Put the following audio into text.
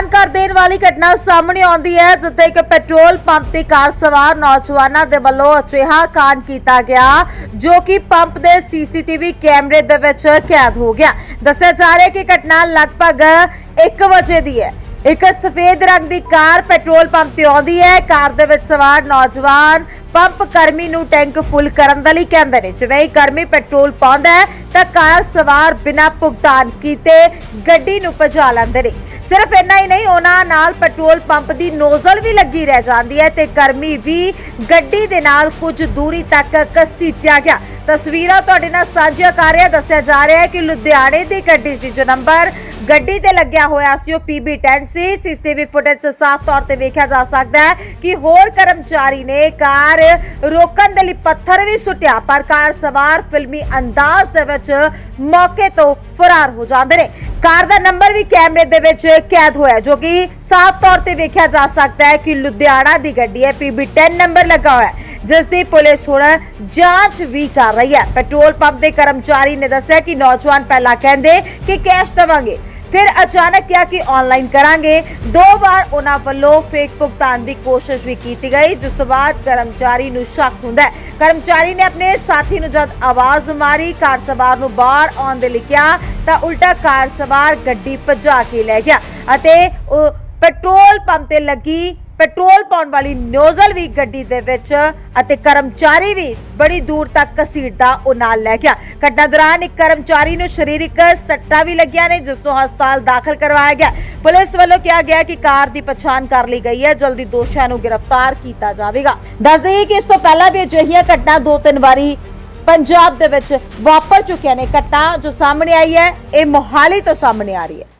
ਹੈਰਾਨ ਕਰ ਦੇਣ ਵਾਲੀ ਘਟਨਾ ਸਾਹਮਣੇ ਆਉਂਦੀ ਹੈ, ਜਿੱਥੇ ਇੱਕ ਪੈਟਰੋਲ ਪੰਪ ਤੇ ਕਾਰ ਸਵਾਰ ਨੌਜਵਾਨਾਂ ਦੇ ਵੱਲੋਂ ਅਜਿਹਾ ਕਾਂਡ ਕੀਤਾ ਗਿਆ, ਜੋ ਕਿ ਪੰਪ ਦੇ ਸੀਸੀਟੀਵੀ ਕੈਮਰੇ ਦੇ ਵਿੱਚ ਕੈਦ ਹੋ ਗਿਆ। ਦੱਸਿਆ ਜਾ ਰਿਹਾ ਹੈ ਕਿ ਘਟਨਾ ਲਗਭਗ 1 ਵਜੇ ਦੀ ਹੈ। ਇੱਕ ਸਫੇਦ ਰੰਗ ਦੀ ਕਾਰ ਪੈਟਰੋਲ ਪੰਪ ਤੇ ਆਉਂਦੀ ਹੈ। ਕਾਰ ਦੇ ਵਿੱਚ ਸਵਾਰ ਨੌਜਵਾਨ ਪੰਪ ਕਰਮੀ ਨੂੰ ਟੈਂਕ ਫੁੱਲ ਕਰਨ ਦੇ ਲਈ ਕਹਿੰਦੇ ਨੇ, ਜਿਵੇਂ ਹੀ ਕਰਮੀ ਪੈਟਰੋਲ ਪਾਉਂਦਾ ਹੈ, ਤਾਂ ਕਾਰ ਸਵਾਰ ਬਿਨਾਂ ਭੁਗਤਾਨ ਕੀਤੇ ਗੱਡੀ ਨੂੰ ਭਜਾ ਲੈਂਦੇ ਨੇ। ਸਿਰਫ ਇੰਨਾ ਹੀ ਨਹੀਂ, ਉਹਨਾਂ ਨਾਲ ਪੈਟਰੋਲ ਪੰਪ ਦੀ ਨੋਜ਼ਲ ਵੀ ਲੱਗੀ ਰਹਿ ਜਾਂਦੀ ਹੈ ਤੇ ਕਰਮੀ ਵੀ ਗੱਡੀ ਦੇ ਨਾਲ ਕੁਝ ਦੂਰੀ ਤੱਕ ਘਸੀਟਿਆ ਗਿਆ। ਤਸਵੀਰਾਂ ਤੁਹਾਡੇ ਨਾਲ ਸਾਂਝੀਆਂ ਕਰ ਰਿਹਾ, ਦੱਸਿਆ ਜਾ ਰਿਹਾ ਹੈ ਕਿ ਲੁਧਿਆਣੇ ਦੀ ਗੱਡੀ ਸੀ, ਜੋ ਨੰਬਰ ਗੱਡੀ ਤੇ ਲੱਗਿਆ ਹੋਇਆ ਸੀ, ਉਹ PB10 ਸੀ। ਸੀਸੀਟੀਵੀ ਫੁਟੇਜ ਸਾਫ਼ ਤੌਰ ਤੇ ਵੇਖਿਆ ਜਾ ਸਕਦਾ ਹੈ ਕਿ ਹੋਰ ਕਰਮਚਾਰੀ ਨੇ ਕਾਰ ਰੋਕਣ ਦੇ ਲਈ ਪੱਥਰ ਵੀ ਸੁੱਟਿਆ, ਪਰ ਕਾਰ ਸਵਾਰ ਫਿਲਮੀ ਅੰਦਾਜ਼ ਦੇ ਵਿੱਚ ਮੌਕੇ ਤੋਂ ਫਰਾਰ ਹੋ ਜਾਂਦੇ ਨੇ। ਕਾਰ ਦਾ ਨੰਬਰ ਵੀ ਕੈਮਰੇ ਦੇ ਵਿੱਚ ਕੈਦ ਹੋਇਆ ਜੋ ਕਿ ਸਾਫ਼ ਤੌਰ ਤੇ ਵੇਖਿਆ ਜਾ ਸਕਦਾ ਹੈ ਕਿ ਲੁਧਿਆਣਾ ਦੀ ਗੱਡੀ ਹੈ PB10 ਨੰਬਰ ਲੱਗਾ ਹੋਇਆ ਹੈ। ਜਿਸ ਦੀ ਪੁਲਿਸ ਹੁਣ ਜਾਂਚ ਵੀ ਕਰ ਰਹੀ ਹੈ। ਪੈਟਰੋਲ ਪੰਪ ਦੇ ਕਰਮਚਾਰੀ ਨੇ ਦੱਸਿਆ ਕਿ ਨੌਜਵਾਨ ਪਹਿਲਾਂ ਕਹਿੰਦੇ ਕਿ ਕੈਸ਼ ਦੇਵਾਂਗੇ, ਫਿਰ ਅਚਾਨਕ ਕਿਹਾ ਕਿ ਆਨਲਾਈਨ ਕਰਾਂਗੇ। ਦੋ ਵਾਰ ਉਹਨਾਂ ਵੱਲੋਂ ਫੇਕ ਭੁਗਤਾਨ ਦੀ ਕੋਸ਼ਿਸ਼ ਵੀ ਕੀਤੀ ਗਈ, ਜਿਸ ਤੋਂ ਬਾਅਦ ਕਰਮਚਾਰੀ ਨੂੰ ਸ਼ੱਕ ਹੁੰਦਾ ਹੈ। ਕਰਮਚਾਰੀ ਨੇ ਆਪਣੇ ਸਾਥੀ ਨੂੰ ਜਦ ਆਵਾਜ਼ ਮਾਰੀ, ਕਾਰ ਸਵਾਰ ਨੂੰ ਬਾਹਰ ਆਉਣ ਦੇ ਲਈ ਕਿਹਾ, ਤਾਂ ਉਲਟਾ ਕਾਰ ਸਵਾਰ ਗੱਡੀ ਭਜਾ ਕੇ ਲੈ ਗਿਆ ਅਤੇ ਉਹ ਪੈਟਰੋਲ ਪੰਪ ਤੇ ਲੱਗੀ ਪੈਟਰੋਲ ਪਾਉਣ ਵਾਲੀ ਨੋਜ਼ਲ ਵੀ ਗੱਡੀ ਦੇ ਵਿੱਚ ਅਤੇ ਕਰਮਚਾਰੀ ਵੀ ਬੜੀ ਦੂਰ ਤੱਕ ਘਸੀਟਦਾ ਉਹ ਨਾਲ ਲੈ ਗਿਆ। ਘਟਨਾ ਦੌਰਾਨ ਇੱਕ ਕਰਮਚਾਰੀ ਨੂੰ ਸਰੀਰਕ ਸੱਟਾਂ ਵੀ ਲੱਗੀਆਂ ਨੇ, ਜਿਸ ਨੂੰ ਹਸਪਤਾਲ ਦਾਖਲ ਕਰਵਾਇਆ ਗਿਆ। ਪੁਲਿਸ ਵੱਲੋਂ ਕਿਹਾ ਗਿਆ ਕਿ ਕਾਰ ਦੀ ਪਛਾਣ ਕਰ ਲਈ ਗਈ ਹੈ। ਜਲਦੀ ਦੋਸ਼ੀਆਂ ਨੂੰ ਗ੍ਰਿਫਤਾਰ ਕੀਤਾ ਜਾਵੇਗਾ। ਦੱਸ ਦਈਏ ਕਿ ਇਸ ਤੋਂ ਪਹਿਲਾਂ ਵੀ ਅਜਿਹੀਆਂ ਘਟਨਾ ਦੋ ਤਿੰਨ ਵਾਰੀ ਪੰਜਾਬ ਦੇ ਵਿੱਚ ਵਾਪਰ ਚੁੱਕੀਆਂ ਨੇ। ਘਟਨਾ ਜੋ ਸਾਹਮਣੇ ਆਈ ਹੈ, ਇਹ ਮੋਹਾਲੀ ਤੋਂ ਸਾਹਮਣੇ ਆ ਰਹੀ ਹੈ।